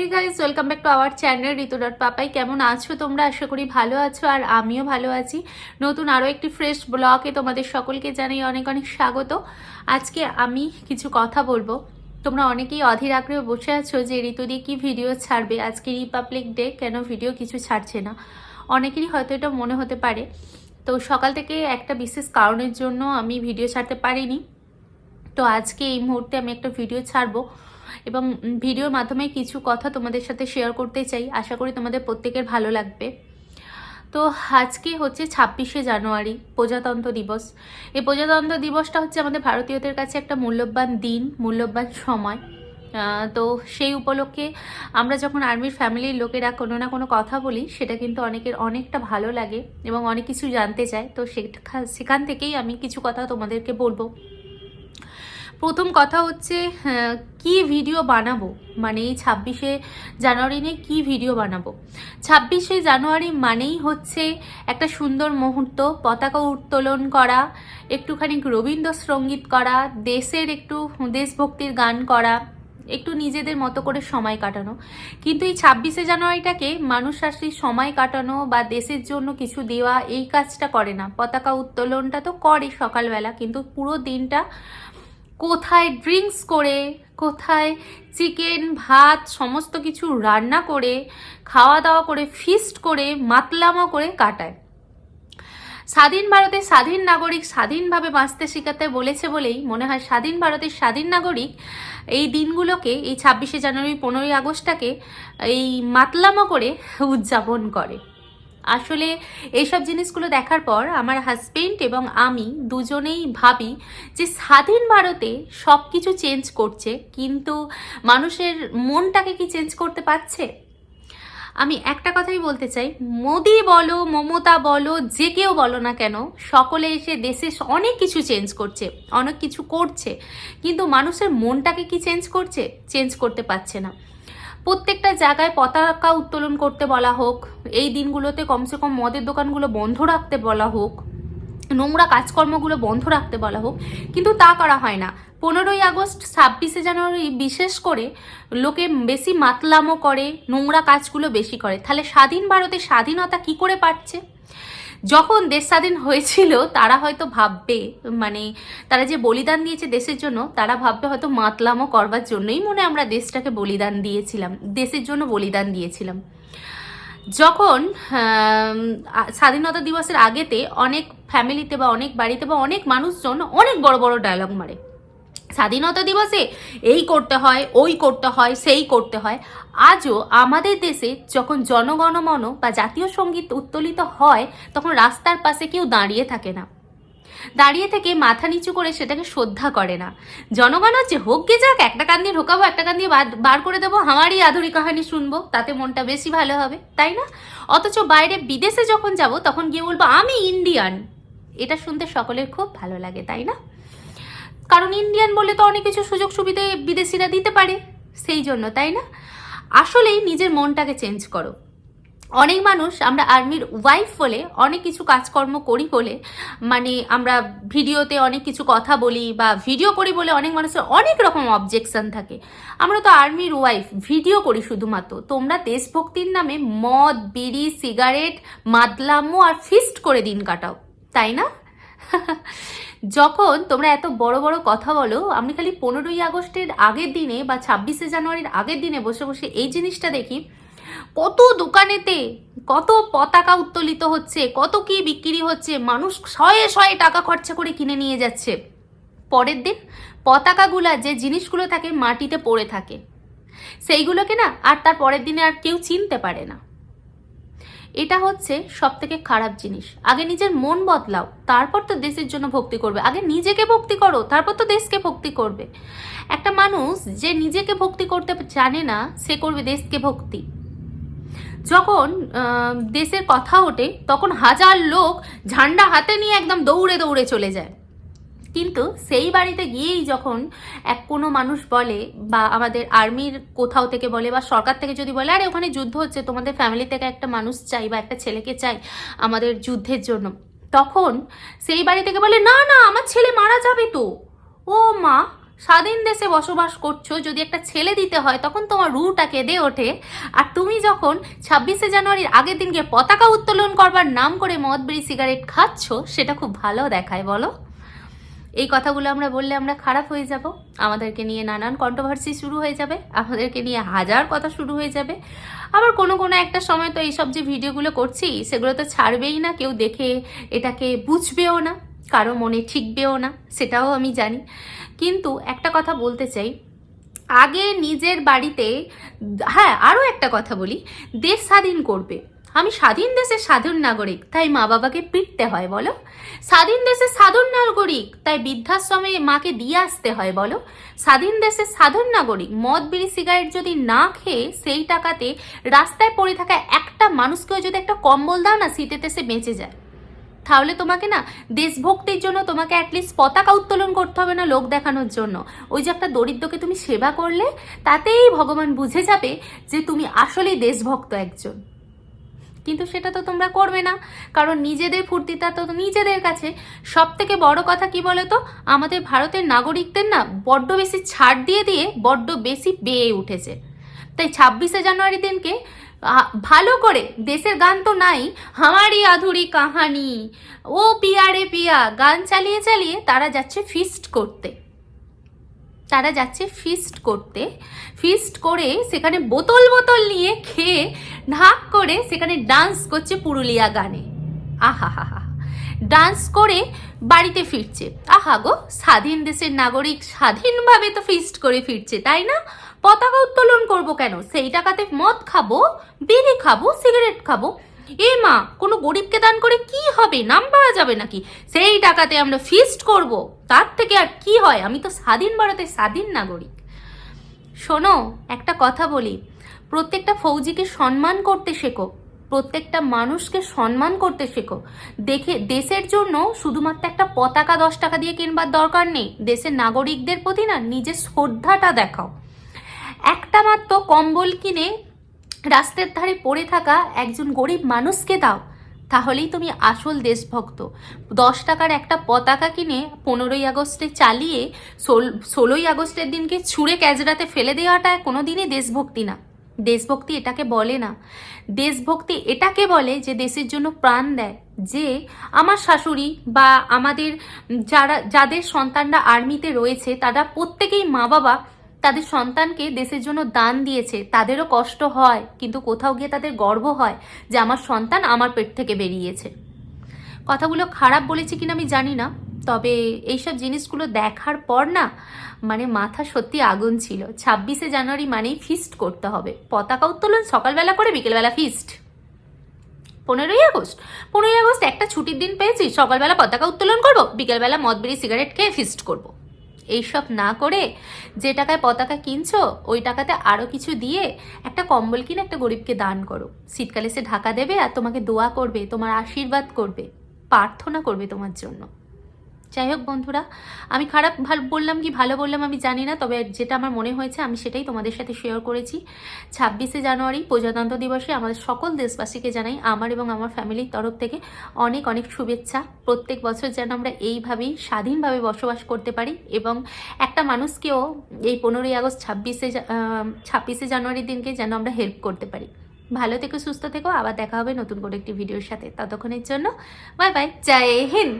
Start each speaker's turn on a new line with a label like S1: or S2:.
S1: Hey guys welcome back to our channel Ritu dot Papai কেমন আছো তোমরা? আশা করি ভালো আছো আর আমিও ভালো আছি। নতুন আরও একটি ফ্রেশ ব্লগে তোমাদের সকলকে জানাই অনেক অনেক স্বাগত। আজকে আমি কিছু কথা বলব। তোমরা অনেকেই অধীর আগ্রহে বসে আছো যে ঋতু দিয়ে কী ভিডিও ছাড়বে। আজকে রিপাবলিক ডে কেন ভিডিও কিছু ছাড়ছে না? অনেকেরই হয়তো এটা মনে হতে পারে। তো সকাল থেকে একটা বিশেষ কারণের জন্য আমি ভিডিও ছাড়তে পারিনি। তো আজকে এই মুহূর্তে আমি একটা ভিডিও ছাড়বো। এবং ভিডিওর মাধ্যমে কিছু কথা তোমাদের সাথে শেয়ার করতে চাই। আশা করি তোমাদের প্রত্যেকের ভালো লাগবে। তো আজকে হচ্ছে ছাব্বিশে জানুয়ারি, প্রজাতন্ত্র দিবস। এই প্রজাতন্ত্র দিবসটা হচ্ছে আমাদের ভারতীয়দের কাছে একটা মূল্যবান দিন, মূল্যবান সময়। তো সেই উপলক্ষে আমরা যখন আর্মির ফ্যামিলির লোকেরা কোনো না কোনো কথা বলি, সেটা কিন্তু অনেকের অনেকটা ভালো লাগে এবং অনেক কিছু জানতে চায়। তো সেখা- সেখান থেকেই আমি কিছু কথা তোমাদেরকে বলব। প্রথম কথা হচ্ছে আহ, কি ভিডিও বানাবো? মানে এই ছাব্বিশে জানুয়ারি নিয়ে কি ভিডিও বানাবো? ছাব্বিশে জানুয়ারি মানেই হচ্ছে একটা সুন্দর মুহূর্ত পতাকা উত্তোলন করা একটুখানি রবীন্দ্রসঙ্গীত করা দেশের একটু দেশভক্তির গান করা একটু নিজেদের মতো করে সময় কাটানো। কিন্তু এই ছাব্বিশে জানুয়ারিটাকে মানুষ আসলে সময় কাটানো বা দেশের জন্য কিছু দেওয়া এই কাজটা করে না। পতাকা উত্তোলনটা তো করে সকালবেলা কিন্তু পুরো দিনটা কোথায় ড্রিঙ্কস করে, কোথায় চিকেন, ভাত, সমস্ত কিছু রান্না করে খাওয়া দাওয়া করে, ফিস্ট করে, মাতলামো করে কাটায়। স্বাধীন ভারতের স্বাধীন নাগরিক স্বাধীনভাবে বাঁচতে শেখাতে বলেছে বলেই মনে হয় স্বাধীন ভারতের স্বাধীন নাগরিক এই দিনগুলোকে, এই ছাব্বিশে জানুয়ারি, পনেরোই আগস্টটাকে এই মাতলামো করে উদযাপন করে। আসলে এইসব জিনিসগুলো দেখার পর আমার হাজবেন্ড এবং আমি দুজনেই ভাবি যে স্বাধীন ভারতে সব কিছু চেঞ্জ করছে, কিন্তু মানুষের মনটাকে কি চেঞ্জ করতে পারছে? আমি একটা কথাই বলতে চাই, মোদি বলো, মমতা বলো, যে কেউ বলো না কেন, সকলে এসে দেশে অনেক কিছু চেঞ্জ করছে, অনেক কিছু করছে, কিন্তু মানুষের মনটাকে কি চেঞ্জ করছে? চেঞ্জ করতে পারছে না। প্রত্যেকটা জায়গায় পতাকা উত্তোলন করতে বলা হোক, এই দিনগুলোতে কমসে কম মদের দোকানগুলো বন্ধ রাখতে বলা হোক, নোংরা কাজকর্মগুলো বন্ধ রাখতে বলা হোক, কিন্তু তা করা হয় না। পনেরোই আগস্ট, ছাব্বিশে জানুয়ারি বিশেষ করে লোকে বেশি মাতলামো করে, নোংরা কাজগুলো বেশি করে। তাহলে স্বাধীন ভারতের স্বাধীনতা কি করে পাচ্ছে যখন দেশ স্বাধীন হয়েছিল, তারা হয়তো ভাববে মানে তারা যে বলিদান দিয়েছে দেশের জন্য, তারা ভাববে হয়তো মাতলামো করবার জন্যই মনে আমরা দেশটাকে বলিদান দিয়েছিলাম, দেশের জন্য বলিদান দিয়েছিলাম। যখন স্বাধীনতা দিবসের আগেতে অনেক ফ্যামিলিতে বা অনেক বাড়িতে বা অনেক মানুষজন অনেক বড় বড় ডায়লগ মারে। স্বাধীনতা দিবসে এই করতে হয়, ওই করতে হয়, সেই করতে হয়। আজও আমাদের দেশে যখন জনগণমন বা জাতীয় সংগীত উত্তোলিত হয়, তখন রাস্তার পাশে কেউ দাঁড়িয়ে থাকে না। দাঁড়িয়ে থেকে মাথা নিচু করে সেটাকে শ্রদ্ধা করে না। জনগণ হচ্ছে, হোক গে যাক, একটা কান দিয়ে ঢোকাবো, একটা কান দিয়ে বার করে দেবো, আমারই আধুরি কাহানি শুনব, তাতে মনটা বেশি ভালো হবে। তাই না? অথচ বাইরে বিদেশে যখন যাব, তখন গিয়ে বলব, আমি ইন্ডিয়ান। এটা শুনতে সকলের খুব ভালো লাগে, তাই না? কারণ ইন্ডিয়ান বলে তো অনেক কিছু সুযোগ সুবিধে বিদেশিরা দিতে পারে, সেই জন্য, তাই না? আসলেই নিজের মনটাকে চেঞ্জ করো। অনেক মানুষ আমরা আর্মির ওয়াইফ বলে অনেক কিছু কাজকর্ম করি বলে মানে আমরা ভিডিওতে অনেক কিছু কথা বলি বা ভিডিও করি বলে অনেক মানুষের অনেক রকম অবজেকশন থাকে। আমরা তো আর্মির ওয়াইফ ভিডিও করি শুধুমাত্র। তোমরা দেশভক্তির নামে মদ, বিড়ি সিগারেট মাদলামো আর ফিস্ট করে দিন কাটাও। তাই না? যখন তোমরা এত বড় বড় কথা বলো, আমি খালি পনেরোই আগস্টের আগের দিনে বা ছাব্বিশে জানুয়ারির আগের দিনে বসে বসে এই জিনিসটা দেখি। কত দোকানেতে কত পতাকা উত্তোলিত হচ্ছে, কত কি বিক্রি হচ্ছে, মানুষ শয়ে শয়ে টাকা খরচা করে কিনে নিয়ে যাচ্ছে। পরের দিন পতাকাগুলা যে জিনিসগুলো থাকে মাটিতে পড়ে থাকে, সেইগুলোকে না আর তার পরের দিনে আর কেউ চিনতে পারে না। এটা হচ্ছে সব থেকে খারাপ জিনিস। আগে নিজের মন বদলাও, তারপর তো দেশের জন্য ভক্তি করবে। আগে নিজেকে ভক্তি করো, তারপর তো দেশকে ভক্তি করবে। একটা মানুষ যে নিজেকে ভক্তি করতে জানে না, সে করবে দেশকে ভক্তি। যখন দেশের কথা ওঠে, তখন হাজার লোক ঝান্ডা হাতে নিয়ে একদম দৌড়ে দৌড়ে চলে যায়। কিন্তু সেই বাড়িতে গিয়েই যখন এক কোনো মানুষ বলে বা আমাদের আর্মির কোথাও থেকে বলে বা সরকার থেকে যদি বলে, আরে, ওখানে যুদ্ধ হচ্ছে, তোমাদের ফ্যামিলি থেকে একটা মানুষ চাই বা একটা ছেলেকে চাই আমাদের যুদ্ধের জন্য। তখন সেই বাড়ি থেকে বলে, না না, আমার ছেলে মারা যাবে তো। ও মা, স্বাধীন দেশে বসবাস করছ, যদি একটা ছেলে দিতে হয়, তখন তোমার রুটা কেঁদে ওঠে। আর তুমি যখন ছাব্বিশে জানুয়ারির আগের দিনকে পতাকা উত্তোলন করবার নাম করে মদ, বিড়ি, সিগারেট খাচ্ছ, সেটা খুব ভালো দেখায়, বলো। এই কথাগুলো আমরা বললে আমরা খারাপ হয়ে যাব। আমাদেরকে নিয়ে নানান কন্ট্রোভার্সি শুরু হয়ে যাবে। আমাদেরকে নিয়ে হাজার কথা শুরু হয়ে যাবে। আবার কোনো কোনো একটা সময় তো এইসব যে ভিডিওগুলো করছি, সেগুলো তো ছাড়বেই না। কেউ দেখে এটাকে বুঝবেও না, কারও মনে ঠিকবেও না, সেটাও আমি জানি। কিন্তু একটা কথা বলতে চাই, আগে নিজের বাড়িতে হ্যাঁ আরও একটা কথা বলি, দেশ স্বাধীন করবে। আমি স্বাধীন দেশের স্বাধীন নাগরিক, তাই মা বাবাকে পিটতে হয়, বলো। স্বাধীন দেশের সাধারণ নাগরিক, তাই বৃদ্ধাশ্রমে মাকে দিয়ে আসতে হয়, বলো। স্বাধীন দেশের সাধারণ নাগরিক, মদ, বিড়ি, সিগারেট যদি না খেয়ে সেই টাকাতে রাস্তায় পড়ে থাকা একটা মানুষকেও যদি একটা কম্বল দাও না, শীতেতে সে বেঁচে যায়। তাহলে তোমাকে না, দেশভক্তির জন্য তোমাকে অ্যাটলিস্ট পতাকা উত্তোলন করতে হবে না, লোক দেখানোর জন্য। ওই যে একটা দরিদ্রকে তুমি সেবা করলে, তাতেই ভগবান বুঝে যাবে যে তুমি আসলেই দেশভক্ত একজন। কিন্তু সেটা তো তোমরা করবে না। কারণ নিজেদের ফুর্তিটা তো নিজেদের কাছে। সব থেকে বড় কথা কি বলো তো আমাদের ভারতের নাগরিকদের না বড্ড বেশি ছাড় দিয়ে দিয়ে বড্ড বেশি বেয়ে উঠেছে। তাই ছাব্বিশে জানুয়ারি দিনকে ভালো করে, দেশের গান তো নাই, হামারি আধুরি কাহানি, ও পিয়ারে পিয়া, গান চালিয়ে চালিয়ে তারা যাচ্ছে ফিস্ট করতে। তারা যাচ্ছে ফিস্ট করতে। ফিস্ট করে সেখানে বোতল বোতল নিয়ে খেয়ে ঢাক করে সেখানে ডান্স করছে পুরুলিয়া গানে। আহা হা ডান্স করে বাড়িতে ফিরছে। আহা গো, স্বাধীন দেশের নাগরিক স্বাধীনভাবে তো ফিস্ট করে ফিরছে, তাই না? পতাকা উত্তোলন করব কেন? সেই টাকাতে মদ খাব, বিড়ি খাব সিগারেট খাব। এ মা, কোনো গরিবকে দান করে কি হবে? নাম পাওয়া যাবে নাকি? সেই টাকাতে আমরা ফিস্ট করব। তার থেকে আর কি হয়? আমি তো স্বাধীন ভারতের স্বাধীন নাগরিক। শোনো, একটা কথা বলি। প্রত্যেকটা ফৌজিকে সম্মান করতে শেখো। প্রত্যেকটা মানুষকে সম্মান করতে শেখো। দেখে, দেশের জন্য শুধুমাত্র একটা পতাকা দশ টাকা দিয়ে কিনবার দরকার নেই। দেশের নাগরিকদের প্রতি না নিজের শ্রদ্ধাটা দেখাও। একটা মাত্র কম্বল কিনে রাস্তার ধারে পড়ে থাকা একজন গরিব মানুষকে দাও, তাহলেই তুমি আসল দেশভক্ত। দশ টাকার একটা পতাকা কিনে পনেরোই আগস্টে চালিয়ে ষোল, ষোলোই আগস্টের দিনকে ছুঁড়ে ক্যাজরাতে ফেলে দেওয়াটা কোনো দিনই দেশভক্তি না। দেশভক্তি এটাকে বলে না। দেশভক্তি এটাকে বলে যে দেশের জন্য প্রাণ দেয়, যে আমার শাশুড়ি বা আমাদের যারা, যাদের সন্তানরা আর্মিতে রয়েছে, তারা প্রত্যেকেই মা বাবা তাদের সন্তানকে দেশের জন্য দান দিয়েছে। তাদেরও কষ্ট হয়, কিন্তু কোথাও গিয়ে তাদের গর্ব হয় যে আমার সন্তান আমার পেট থেকে বেরিয়েছে। কথাগুলো খারাপ বলেছি কিনা আমি জানি না, তবে এইসব জিনিসগুলো দেখার পর না মানে মাথা সত্যি আগুন ছিল। ছাব্বিশে জানুয়ারি মানেই ফিস্ট করতে হবে। পতাকা উত্তোলন সকালবেলা করে বিকেলবেলা ফিস্ট পনেরোই আগস্ট। পনেরোই আগস্ট একটা ছুটির দিন পেয়েছি, সকালবেলা পতাকা উত্তোলন করব, বিকেলবেলা মদ সিগারেট খেয়ে ফিস্ট করব। এইসব না করে যে টাকায় পতাকা কিনছো, ওই টাকাতে আরও কিছু দিয়ে একটা কম্বল কিনে একটা গরিবকে দান করো। শীতকালে সে ঢাকা দেবে আর তোমাকে দোয়া করবে, তোমার আশীর্বাদ করবে, প্রার্থনা করবে তোমার জন্য। যাই হোক বন্ধুরা, আমি খারাপ ভালো বললাম কি ভালো বললাম আমি জানি না, তবে যেটা আমার মনে হয়েছে আমি সেটাই তোমাদের সাথে শেয়ার করেছি। ছাব্বিশে জানুয়ারি প্রজাতন্ত্র দিবসে আমাদের সকল দেশবাসীকে জানাই আমার এবং আমার ফ্যামিলির তরফ থেকে অনেক অনেক শুভেচ্ছা। প্রত্যেক বছর যেন আমরা এইভাবেই স্বাধীনভাবে বসবাস করতে পারি এবং একটা মানুষকেও এই পনেরোই আগস্ট ছাব্বিশে ছাব্বিশে জানুয়ারির দিনকে যেন আমরা হেল্প করতে পারি। ভালো থেকো, সুস্থ থেকো, আবার দেখা হবে নতুন করে একটি ভিডিওর সাথে। ততক্ষণের জন্য বাই বাই জয় হিন্দ!